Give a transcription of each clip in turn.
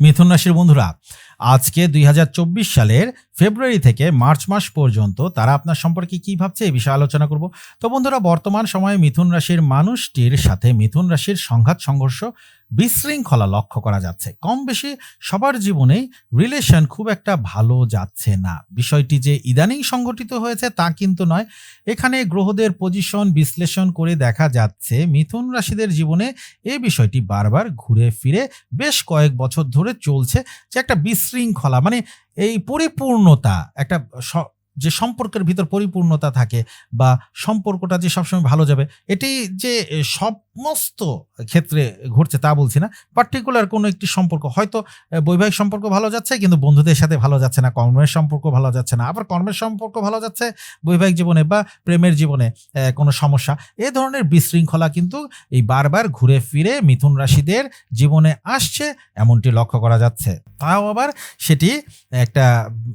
মিথুন রাশির বন্ধুরা, আজকে দুই হাজার চব্বিশ সালের ফেব্রুয়ারি থেকে মার্চ মাস পর্যন্ত তারা আপনার সম্পর্কে কী ভাবছে এই বিষয়ে আলোচনা করব। তো বন্ধুরা, বর্তমান সময়ে মিথুন রাশির মানুষটির সাথে মিথুন রাশির সংঘাত, সংঘর্ষ বিশৃঙ্খলা লক্ষ্য করা যাচ্ছে। কম বেশি সবার জীবনেই রিলেশন খুব একটা ভালো যাচ্ছে না। বিষয়টি যে ইদানিং সংঘটিত হয়েছে তা কিন্তু নয়। এখানে গ্রহদের পজিশন বিশ্লেষণ করে দেখা যাচ্ছে, মিথুন রাশিদের জীবনে এই বিষয়টি বারবার ঘুরে ফিরে বেশ কয়েক বছর ধরে চলছে যে একটা বিশৃঙ্খলা মানে এই পরিপূর্ণতা, একটা যে সম্পর্কের ভিতর পরিপূর্ণতা থাকে বা সম্পর্কটা যে সবসময় ভালো যাবে, এটি যে সমস্ত ক্ষেত্রে ঘটছে তা বলছি না। পার্টিকুলার কোনো একটি সম্পর্ক, হয়তো বৈবাহিক সম্পর্ক ভালো যাচ্ছে, কিন্তু বন্ধুদের সাথে ভালো যাচ্ছে না, কর্মের সম্পর্ক ভালো যাচ্ছে না। আবার কর্মের সম্পর্ক ভালো যাচ্ছে বৈবাহিক জীবনে বা প্রেমের জীবনে কোনো সমস্যা। এ ধরনের বিশৃঙ্খলা কিন্তু এই বারবার ঘুরে ফিরে মিথুন রাশিদের জীবনে আসছে, এমনটি লক্ষ্য করা যাচ্ছে। তাও আবার সেটি একটা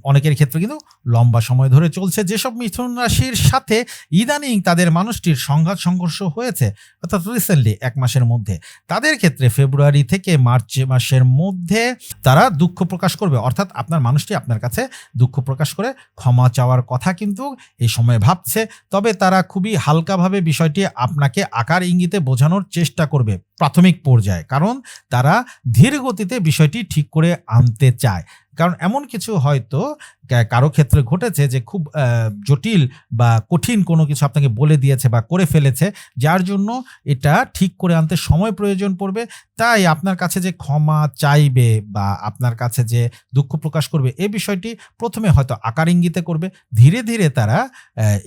অনেকের ক্ষেত্রে কিন্তু লম্বা সময় ধরে চলছে। যেসব মিথুন রাশির সাথে ইদানিং তাদের মানুষটির সংঘাত সংঘর্ষ হয়েছে, অর্থাৎ রিসেন্টলি এক মাসের মধ্যে, তাদের ক্ষেত্রে ফেব্রুয়ারি থেকে মার্চ মাসের মধ্যে তারা দুঃখ প্রকাশ করবে। অর্থাৎ আপনার মানুষটি আপনার কাছে দুঃখ প্রকাশ করে ক্ষমা চাওয়ার কথা কিন্তু এই সময় ভাবছে। তবে তারা খুবই হালকাভাবে বিষয়টি আপনাকে আকার ইঙ্গিতে বোঝানোর চেষ্টা করবে প্রাথমিক পর্যায়ে। কারণ তারা ধীর গতিতে বিষয়টি ঠিক করে আনতে চায়। কারণ এমন কিছু হয়তো কারও ক্ষেত্রে ঘটেছে যে খুব জটিল বা কঠিন কোনো কিছু আপনাকে বলে দিয়েছে বা করে ফেলেছে, যার জন্য এটা ঠিক করে আনতে সময় প্রয়োজন পড়বে। তাই আপনার কাছে যে ক্ষমা চাইবে বা আপনার কাছে যে দুঃখ প্রকাশ করবে এই বিষয়টি প্রথমে হয়তো আকার ইঙ্গিতে করবে। ধীরে ধীরে তারা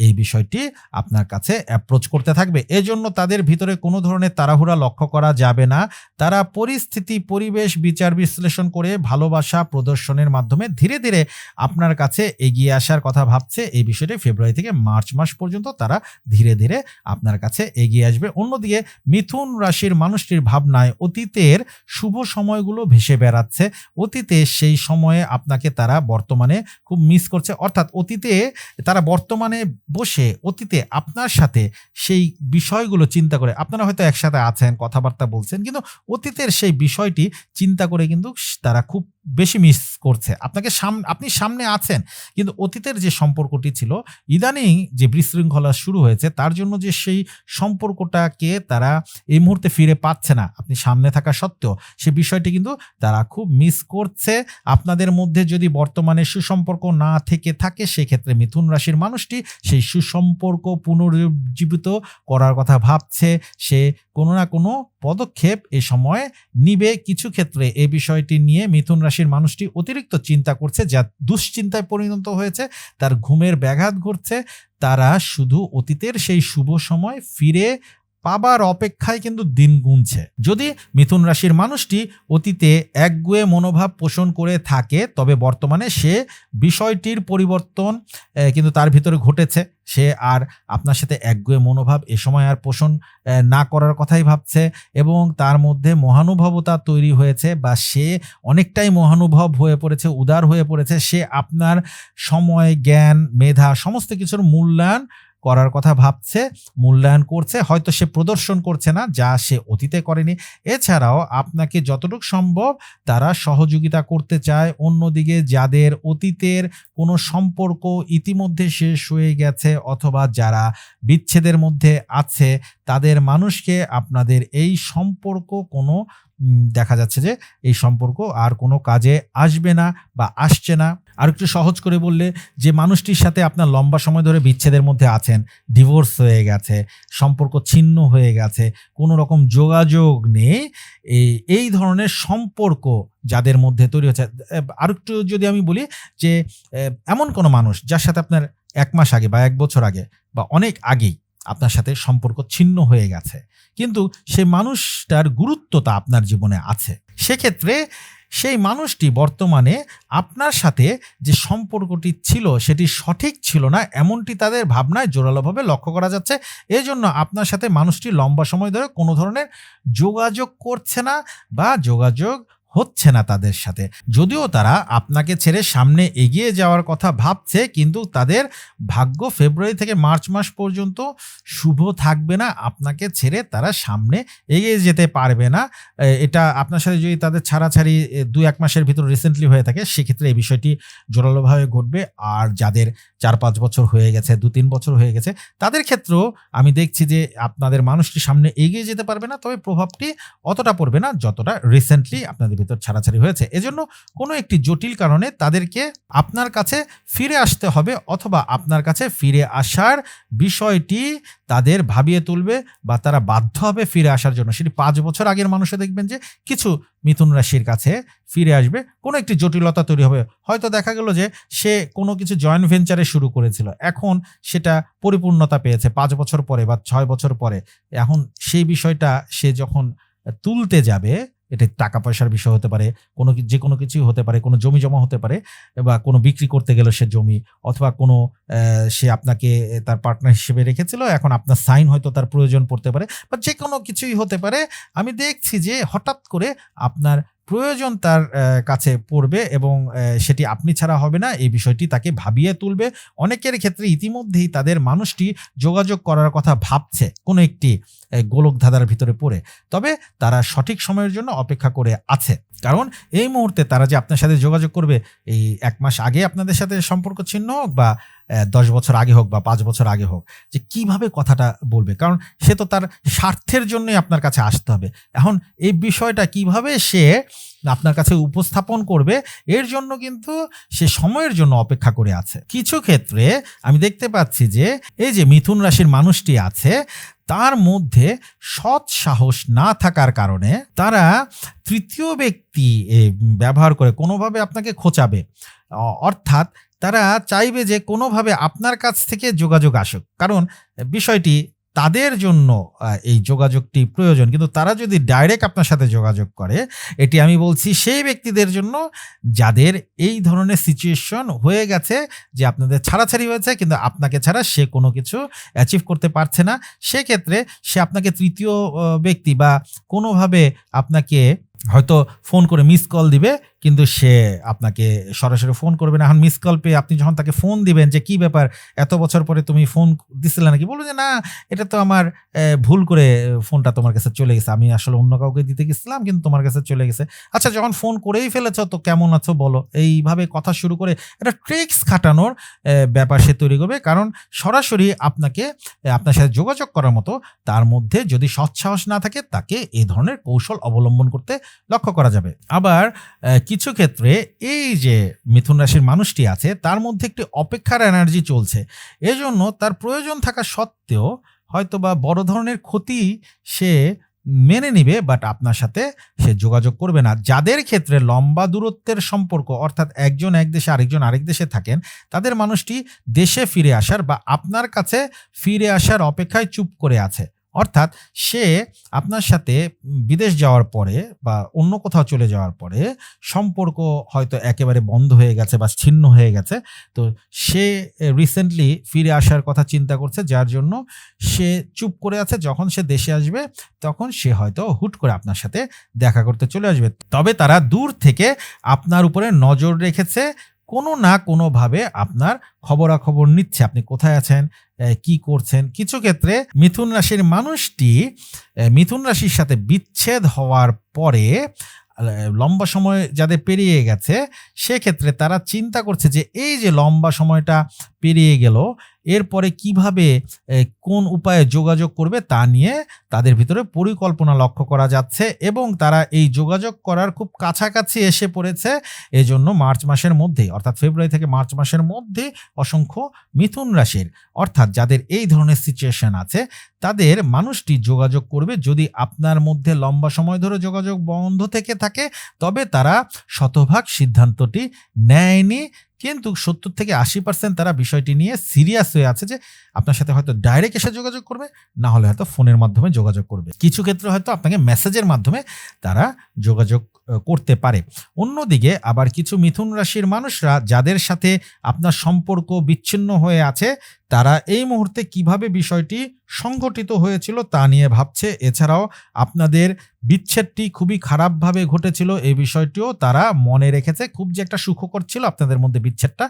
এই বিষয়টি আপনার কাছে অ্যাপ্রোচ করতে থাকবে। এজন্য তাদের ভিতরে কোনো ধরনের তাড়াহুড়া লক্ষ্য করা যাবে না। তারা পরিস্থিতি, পরিবেশ বিচার বিশ্লেষণ করে ভালোবাসা প্রদর্শনের মাধ্যমে ধীরে ধীরে আপনার কাছে এগিয়ে আসার কথা ভাবছে। এই বিষয়টি ফেব্রুয়ারি থেকে মার্চ মাস পর্যন্ত তারা ধীরে ধীরে আপনার কাছে এগিয়ে আসবে। অন্যদিকে মিথুন রাশির মানুষটির ভাবনায় অতীতের শুভ সময়গুলো ভেসে বেড়াচ্ছে। অতীতে সেই সময়ে আপনাকে তারা বর্তমানে খুব মিস করছে। অর্থাৎ অতীতে তারা বর্তমানে বসে অতীতে আপনার সাথে সেই বিষয়গুলো চিন্তা করে, আপনারা হয়তো একসাথে আছেন, কথাবার্তা বলছেন, কিন্তু অতীতের সেই বিষয়টি চিন্তা করে কিন্তু তারা খুব বেশি মিস করছে আপনাকে সাম, আপনি সামনে আছেন, কিন্তু অতীতের যে সম্পর্কটি ছিল, ইদানিং যে বিশৃঙ্খলা শুরু হয়েছে, তার জন্য যে সেই সম্পর্কটাকে তারা এই মুহূর্তে ফিরে পাচ্ছে না। আপনি সামনে থাকা সত্ত্বেও সে বিষয়টি কিন্তু তারা খুব মিস করছে। আপনাদের মধ্যে যদি বর্তমানে সুসম্পর্ক না থেকে থাকে, সেক্ষেত্রে মিথুন রাশির মানুষটি সেই সুসম্পর্ক পুনরুজ্জীবিত করার কথা ভাবছে। সে কোনো না কোনো পদক্ষেপ এ সময় নিবে কিছু ক্ষেত্রে। এ বিষয়টি নিয়ে মিথুন রাশির মানুষটি অতিরিক্ত চিন্তা করছে, যা দুশ্চিন্তায় পরিণত হয়েছে, তার ঘুমের ব্যাঘাত ঘটছে, তারা শুধু অতীতের সেই শুভ সময় ফিরে পাবার অপেক্ষায় কিন্তু দিন গুনছে। যদি মিথুন রাশির মানুষটি অতীতে একগুয়ে মনোভাব পোষণ করে থাকে, তবে বর্তমানে সে বিষয়টির পরিবর্তন কিন্তু তার ভিতরে ঘটেছে। সে আর আপনার সাথে একগুয়ে মনোভাব এ সময় আর পোষণ না করার কথাই ভাবছে এবং তার মধ্যে মহানুভবতা তৈরি হয়েছে বা সে অনেকটাই মহানুভব হয়ে পড়েছে, উদার হয়ে পড়েছে। সে আপনার সময়, জ্ঞান, মেধা, সমস্ত কিছুর মূল্যায়ন করার কথা ভাবছে, মূল্যায়ন করছে, হয়তো সে প্রদর্শন করছে না, যা সে অতীতে করেনি। এছাড়াও আপনাকে যতটুকু সম্ভব তারা সহযোগিতা করতে চায়। অন্যদিকে যাদের অতীতের কোনো সম্পর্ক ইতিমধ্যে শেষ হয়ে গেছে অথবা যারা বিচ্ছেদের মধ্যে আছে, তাদের মানুষকে আপনাদের এই সম্পর্ক কোনো দেখা যাচ্ছে যে এই সম্পর্ক আর কোনো কাজে আসবে না বা আসছে না। আর একটু সহজ করে বললে, যে মানুষটির সাথে আপনার লম্বা সময় ধরে বিচ্ছেদের মধ্যে আছেন ডিভোর্স হয়ে গেছে, সম্পর্ক ছিন্ন হয়ে গেছে, কোনো রকম যোগাযোগ নেই, এই ধরনের সম্পর্ক যাদের মধ্যে তৈরি হচ্ছে। আর একটু যদি আমি বলি যে এমন কোনো মানুষ যার সাথে আপনার এক মাস আগে বা এক বছর আগে বা অনেক আগেই আপনার সাথে সম্পর্ক ছিন্ন হয়ে গেছে, কিন্তু সেই মানুষটার গুরুত্বতা আপনার জীবনে আছে। সেক্ষেত্রে সেই মানুষটি বর্তমানে আপনার সাথে যে সম্পর্কটি ছিল সেটি সঠিক ছিল না, এমনটি তাদের ভাবনায় জোরালোভাবে লক্ষ্য করা যাচ্ছে। এই জন্য আপনার সাথে মানুষটি লম্বা সময় ধরে কোনো ধরনের যোগাযোগ করছে না বা যোগাযোগ হচ্ছে না তাদের সাথে। যদিও তারা আপনাকে ছেড়ে সামনে এগিয়ে যাওয়ার কথা ভাবছে, কিন্তু তাদের ভাগ্য ফেব্রুয়ারি থেকে মার্চ মাস পর্যন্ত শুভ থাকবে না। আপনাকে ছেড়ে তারা সামনে এগিয়ে যেতে পারবে না। এটা আপনার সাথে যদি তাদের ছাড়াছাড়ি দু এক মাসের ভিতর রিসেন্টলি হয়ে থাকে, সেক্ষেত্রে এই বিষয়টি জোরালোভাবে ঘটবে। আর যাদের চার পাঁচ বছর হয়ে গেছে, দু তিন বছর হয়ে গেছে, তাদের ক্ষেত্রেও আমি দেখছি যে আপনাদের মানুষটি সামনে এগিয়ে যেতে পারবে না, তবে প্রভাবটি অতটা পড়বে না, যতটা রিসেন্টলি আপনাদের ভিতর ছাড়াছাড়ি হয়েছে। এজন্য কোনো একটি জটিল কারণে তাদেরকে আপনার কাছে ফিরে আসতে হবে অথবা আপনার কাছে ফিরে আসার বিষয়টি তাদের ভাবিয়ে তুলবে বা তারা বাধ্য হবে ফিরে আসার জন্য। সেটি পাঁচ বছর আগের মানুষে দেখবেন যে কিছু মিথুন রাশির কাছে ফিরে আসবে। কোনো একটি জটিলতা তৈরি হবে। হয়তো দেখা গেল যে সে কোনো কিছু জয়েন্ট ভেঞ্চারে শুরু করেছিল। এখন সেটা পরিপূর্ণতা পেয়েছে পাঁচ বছর পরে বা ছয় বছর পরে। এখন সেই বিষয়টা সে যখন তুলতে যাবে এটা টাকা পয়সার বিষয় হতে পারে, কোনো যে কোনো কিছুই হতে পারে, কোনো জমি জমা হতে পারে, বা কোনো বিক্রি করতে গেল সে জমি, অথবা কোনো সে আপনাকে তার পার্টনার হিসেবে রেখেছিল, এখন আপনার সাইন হয়তো তার প্রয়োজন পড়তে পারে, বা যে কোনো কিছুই হতে পারে। আমি দেখছি যে হঠাৎ করে আপনার প্রয়োজন তার কাছে পড়বে এবং সেটি আপনি ছাড়া হবে না। এই বিষয়টি তাকে ভাবিয়ে তুলবে। অনেকের ক্ষেত্রে ইতিমধ্যেই তাদের মানুষটি যোগাযোগ করার কথা ভাবছে কোনো একটি গোলক ধাঁধার ভিতরে পড়ে। তবে তারা সঠিক সময়ের জন্য অপেক্ষা করে আছে। কারণ এই মুহূর্তে তারা যে আপনার সাথে যোগাযোগ করবে, এই এক মাস আগে আপনাদের সাথে সম্পর্ক ছিন্ন হোক বা দশ বছর আগে হোক বা পাঁচ বছর আগে হোক, যে কীভাবে কথাটা বলবে? কারণ সে তো তার স্বার্থের জন্যই আপনার কাছে আসতে হবে। এখন এই বিষয়টা কীভাবে সে আপনার কাছে উপস্থাপন করবে, এর জন্য কিন্তু সে সময়ের জন্য অপেক্ষা করে আছে। কিছু ক্ষেত্রে আমি দেখতে পাচ্ছি যে, এই যে মিথুন রাশির মানুষটি আছে, তার মধ্যে সৎ সাহস না থাকার কারণে তারা তৃতীয় ব্যক্তি ব্যবহার করে কোনোভাবে আপনাকে খোঁচাবে। অর্থাৎ তারা চাইবে যে কোনোভাবে আপনার কাছ থেকে যোগাযোগ আসুক। কারণ বিষয়টি তাদের জন্য এই যোগাযোগটি প্রয়োজন। কিন্তু তারা যদি ডাইরেক্ট আপনার সাথে যোগাযোগ করে, এটি আমি বলছি সেই ব্যক্তিদের জন্য যাদের এই ধরনের সিচুয়েশন হয়ে গেছে যে আপনাদের ছাড়াছাড়ি হয়েছে, কিন্তু আপনাকে ছাড়া সে কোনো কিছু অ্যাচিভ করতে পারছে না, সেক্ষেত্রে সে আপনাকে তৃতীয় ব্যক্তি বা কোনোভাবে আপনাকে হয়তো ফোন করে মিস কল দিবে, কিন্তু সে আপনাকে সরাসরি ফোন করবে না। এখন মিস কল পেয়ে আপনি যখন তাকে ফোন দিবেন যে, কি ব্যাপার? এত বছর পরে তুমি ফোন দিছিলে নাকি? বলব যে, না, এটা তো আমার ভুল করে ফোনটা তোমার কাছে চলে গেছে। আমি আসলে অন্য কাউকে দিতে গেছিলাম, কিন্তু তোমার কাছে চলে গেছে। আচ্ছা যখন ফোন করেই ফেলেছ, তো কেমন আছো বলো? এইভাবে কথা শুরু করে একটা ট্রিক্স খাটানোর ব্যাপার সে তৈরি করবে। কারণ সরাসরি আপনাকে আপনার সাথে যোগাযোগ করার মতো, তার মধ্যে যদি সৎসাহস না থাকে, তাকে এই ধরনের কৌশল অবলম্বন করতে লক্ষ্য করা যাবে। আবার কিছু ক্ষেত্রে এই যে মিথুন রাশির মানুষটি আছে, তার মধ্যে একটি অপেক্ষার এনার্জি চলছে। এজন্য তার প্রয়োজন থাকা সত্ত্বেও হয়তো বা বড় ধরনের ক্ষতি সে মেনে নিবে বাট আপনার সাথে সে যোগাযোগ করবে না। যাদের ক্ষেত্রে লম্বা দূরত্বের সম্পর্ক, অর্থাৎ একজন এক দেশে আরেকজন আরেক দেশে থাকেন, তাদের মানুষটি দেশে ফিরে আসার বা আপনার কাছে ফিরে আসার অপেক্ষায় চুপ করে আছে। অর্থাৎ সে আপনার সাথে বিদেশ যাওয়ার পরে বা অন্য কোথাও চলে যাওয়ার পরে সম্পর্ক হয়তো একেবারে বন্ধ হয়ে গেছে বা ছিন্ন হয়ে গেছে। তো সে রিসেন্টলি ফিরে আসার কথা চিন্তা করছে, যার জন্য সে চুপ করে আছে। যখন সে দেশে আসবে, তখন সে হয়তো হুট করে আপনার সাথে দেখা করতে চলে আসবে। তবে তারা দূর থেকে আপনার উপরে নজর রেখেছে কোনো না কোনোভাবে আপনার খবরাখবর নিচ্ছে। আপনি কোথায় আছেন? কি করছেন? কিছু ক্ষেত্রে মিথুন রাশির মানুষটি মিথুন রাশির সাথে বিচ্ছেদ হওয়ার পরে লম্বা সময় যাদের পেরিয়ে গেছে, সেক্ষেত্রে তারা চিন্তা করছে যে, এই যে লম্বা সময়টা পেরিয়ে গেল। এরপরে কীভাবে কোন উপায়ে যোগাযোগ করবে তা নিয়ে তাদের ভিতরে পরিকল্পনা লক্ষ্য করা যাচ্ছে এবং তারা এই যোগাযোগ করার খুব কাছাকাছি এসে পড়েছে। এজন্য মার্চ মাসের মধ্যে অর্থাৎ ফেব্রুয়ারি থেকে মার্চ মাসের মধ্যে অসংখ্য মিথুন রাশির, অর্থাৎ যাদের এই ধরনের সিচুয়েশন আছে, তাদের মানুষটি যোগাযোগ করবে। যদি আপনার মধ্যে লম্বা সময় ধরে যোগাযোগ বন্ধ থেকে থাকে, তবে তারা শতভাগ সিদ্ধান্তটি নেয়নি। কিন্তু সত্তর থেকে আশি পার্সেন্ট তারা বিষয়টি নিয়ে সিরিয়াস হয়ে আছে যে আপনার সাথে হয়তো ডাইরেক্ট এসে যোগাযোগ করবে, না হলে হয়তো ফোনের মাধ্যমে যোগাযোগ করবে। কিছু ক্ষেত্রে হয়তো আপনাকে মেসেজের মাধ্যমে তারা যোগাযোগ করতে পারে। অন্যদিকে আবার কিছু মিথুন রাশির মানুষরা যাদের সাথে আপনার সম্পর্ক বিচ্ছিন্ন হয়ে আছে, তারা এই মুহূর্তে কীভাবে বিষয়টি সংঘটিত হয়েছিল তা নিয়ে ভাবছে। এছাড়াও আপনাদের বিচ্ছেদটি খুবই খারাপভাবে ঘটেছিল এই বিষয়টিও তারা মনে রেখেছে। খুব যে একটা সুখকর ছিল আপনাদের মধ্যে বিচ্ছেদটা,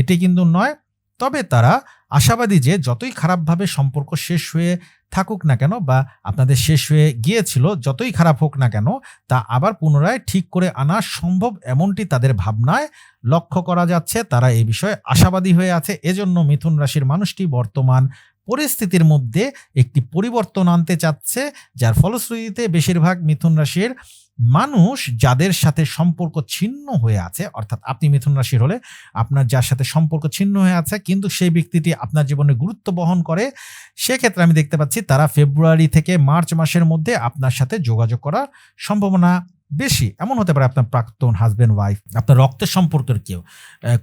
এটি কিন্তু নয়। তবে তারা আশাবাদী যে যতই খারাপভাবে সম্পর্ক শেষ হয়ে থাকুক না কেন বা আপনাদের শেষ হয়ে গিয়েছিল, যতই খারাপ হোক না কেন, তা আবার পুনরায় ঠিক করে আনা সম্ভব এমনটি তাদের ভাবনায় লক্ষ্য করা যাচ্ছে। তারা এই বিষয়ে আশাবাদী হয়ে আছে। এজন্য মিথুন রাশির মানুষটি বর্তমান পরিস্থিতির মধ্যে একটি পরিবর্তন আনতে চাচ্ছে, যার ফলশ্রুতিতে বেশিরভাগ মিথুন রাশির মানুষ যাদের সাথে সম্পর্ক ছিন্ন হয়ে আছে, অর্থাৎ আপনি মিথুন রাশির হলে আপনার যার সাথে সম্পর্ক ছিন্ন হয়ে আছে, কিন্তু সেই ব্যক্তিটি আপনার জীবনে গুরুত্ব বহন করে, সেক্ষেত্রে আমি দেখতে পাচ্ছি তারা ফেব্রুয়ারি থেকে মার্চ মাসের মধ্যে আপনার সাথে যোগাযোগ করার সম্ভাবনা বেশি। এমন হতে পারে আপনার প্রাক্তন হাজব্যান্ড ওয়াইফ আপনার রক্তের সম্পর্কের কেউ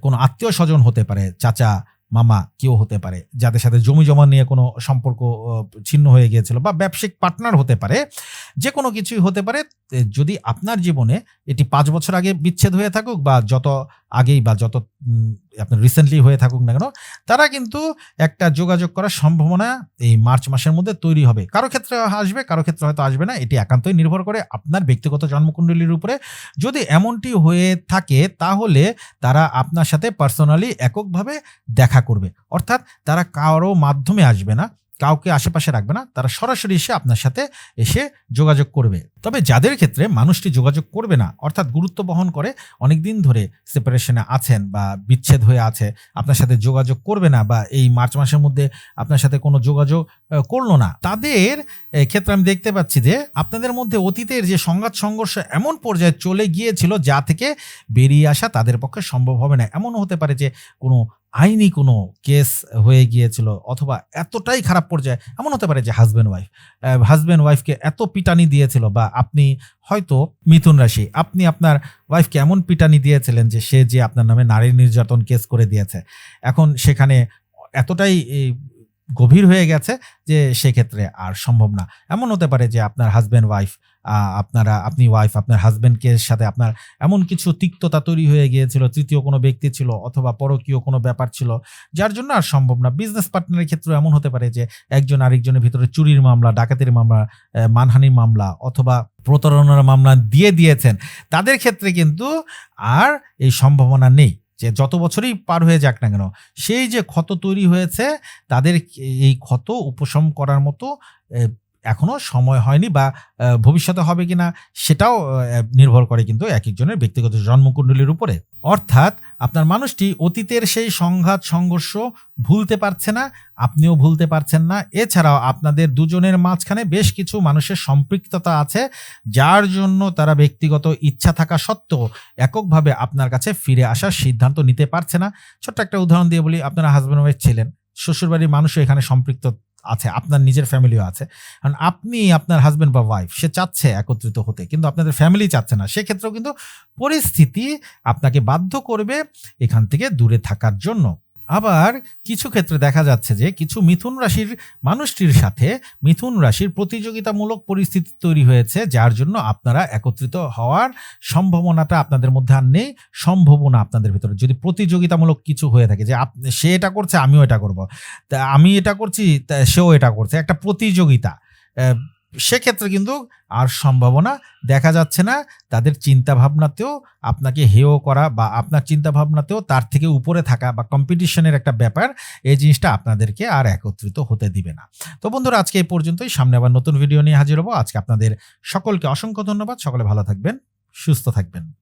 কোনো আত্মীয় স্বজন হতে পারে, চাচা মামা কেউ হতে পারে, যাদের সাথে জমি জমা নিয়ে কোনো সম্পর্ক ছিন্ন হয়ে গিয়েছিল বা ব্যবসায়িক পার্টনার হতে পারে, যে কোনো কিছুই হতে পারে যদি আপনার জীবনে এটি পাঁচ বছর আগে বিচ্ছেদ হয়ে থাকুক বা যত আগেই বা যত আপনার রিসেন্টলি হয়ে থাকুক না কেন, তারা কিন্তু একটা যোগাযোগ করার সম্ভাবনা এই মার্চ মাসের মধ্যে তৈরি হবে। কারও ক্ষেত্রে আসবে, কারও ক্ষেত্রে হয়তো আসবে না। এটি একান্তই নির্ভর করে আপনার ব্যক্তিগত জন্মকুণ্ডলীর উপরে। যদি এমনটি হয়ে থাকে, তাহলে তারা আপনার সাথে পার্সোনালি এককভাবে দেখা করবে। অর্থাৎ তারা কারও মাধ্যমে আসবে না। কাউকে আশেপাশে রাখবে না, তারা সরাসরি এসে আপনার সাথে এসে যোগাযোগ করবে। তবে যাদের ক্ষেত্রে মানুষটি যোগাযোগ করবে না, অর্থাৎ গুরুত্ব বহন করে অনেক দিন ধরে সেপারেশনে আছেন বা বিচ্ছেদ হয়ে আছে, আপনার সাথে যোগাযোগ করবে না বা এই মার্চ মাসের মধ্যে আপনার সাথে কোনো যোগাযোগ করল না, তাদের ক্ষেত্রে আমি দেখতে পাচ্ছি যে আপনাদের মধ্যে অতীতের যে সংঘাত, সংঘর্ষ এমন পর্যায়ে চলে গিয়েছিল যা থেকে বেরিয়ে আসা তাদের পক্ষে সম্ভব হবে না। এমনও হতে পারে যে কোনো আইনি কোনো কেস হয়ে গিয়েছিল অথবা এতটাই খারাপ পর্যায়ে, এমন হতে পারে যে হাজব্যান্ড ওয়াইফ হাজব্যান্ড ওয়াইফকে এত পিটানি দিয়েছিল বা আপনি হয়তো মিথুন রাশি, আপনি আপনার ওয়াইফকে এমন পিটানি দিয়েছিলেন যে সে যে আপনার নামে নারী নির্যাতন কেস করে দিয়েছে। এখন সেখানে এতটাই গভীর হয়ে গেছে যে সেক্ষেত্রে আর সম্ভব না। এমন হতে পারে যে আপনার হাজব্যান্ড ওয়াইফ আপনারা, আপনি ওয়াইফ আপনার হাজব্যান্ডকে সাথে আপনার এমন কিছু তিক্ততা তৈরি হয়ে গিয়েছিল, তৃতীয় কোনো ব্যক্তি ছিল অথবা পরকীয় কোনো ব্যাপার ছিল, যার জন্য আর সম্ভব না। বিজনেস পার্টনারের ক্ষেত্রে এমন হতে পারে যে, একজন আরেকজনের ভিতরে চুরির মামলা, ডাকাতির মামলা মানহানির মামলা অথবা প্রতারণার মামলা দিয়ে দিয়েছেন। তাদের ক্ষেত্রে কিন্তু আর এই সম্ভাবনা নেই যে, যত বছরই পার হয়ে যাক না কেন, সেই যে ক্ষত তৈরি হয়েছে, তাদের এই ক্ষত উপশম করার মতো আহ, এখনও সময় হয়নি বা ভবিষ্যতে হবে কিনা সেটাও নির্ভর করে কিন্তু এক একজনের ব্যক্তিগত জন্মকুণ্ডলীর উপরে। অর্থাৎ আপনার মানুষটি অতীতের সেই সংঘাত সংঘর্ষ ভুলতে পারছে না আপনিও ভুলতে পারছেন না। এছাড়াও আপনাদের দুজনের মাঝখানে বেশ কিছু মানুষের সম্পৃক্ততা আছে যার জন্য তারা ব্যক্তিগত ইচ্ছা থাকা সত্ত্বেও এককভাবে আপনার কাছে ফিরে আসার সিদ্ধান্ত নিতে পারছে না। ছোট্ট একটা উদাহরণ দিয়ে বলি আপনারা হাজব্যান্ড ওয়াইফ ছিলেন শ্বশুরবাড়ির মানুষও এখানে সম্পৃক্ত আছে, আপনার নিজের ফ্যামিলিও আছে। কারণ আপনি আপনার হাজব্যান্ড বা ওয়াইফ সে চাচ্ছে একত্রিত হতে, কিন্তু আপনাদের ফ্যামিলি চাচ্ছে না। সেক্ষেত্রেও কিন্তু পরিস্থিতি আপনাকে বাধ্য করবে এখান থেকে দূরে থাকার জন্য। আবার কিছু ক্ষেত্রে দেখা যাচ্ছে যে কিছু মিথুন রাশির মানুষটির সাথে মিথুন রাশির প্রতিযোগিতামূলক পরিস্থিতি তৈরি হয়েছে, যার জন্য আপনারা একত্রিত হওয়ার সম্ভাবনাটা আপনাদের মধ্যে আর নেই, সম্ভাবনা আপনাদের ভিতরে। যদি প্রতিযোগিতামূলক কিছু হয়ে থাকে যে সে এটা করছে, আমিও এটা করব। তা আমি এটা করছি সেও এটা করছে। একটা প্রতিযোগিতা সেক্ষেত্রে কিন্তু আর সম্ভাবনা দেখা যাচ্ছে না। তাদের চিন্তা ভাবনাতেও আপনাকে হেয় করা বা আপনার চিন্তা ভাবনাতেও তার থেকে উপরে থাকা বা কম্পিটিশনের একটা ব্যাপার, এই জিনিসটা আপনাদেরকে আর একত্রিত হতে দিবে না। তো বন্ধুরা, আজকে এই পর্যন্তই। সামনে আবার নতুন ভিডিও নিয়ে হাজির হব। আজকে আপনাদের সকলকে অসংখ্য ধন্যবাদ। সকলে ভালো থাকবেন, সুস্থ থাকবেন।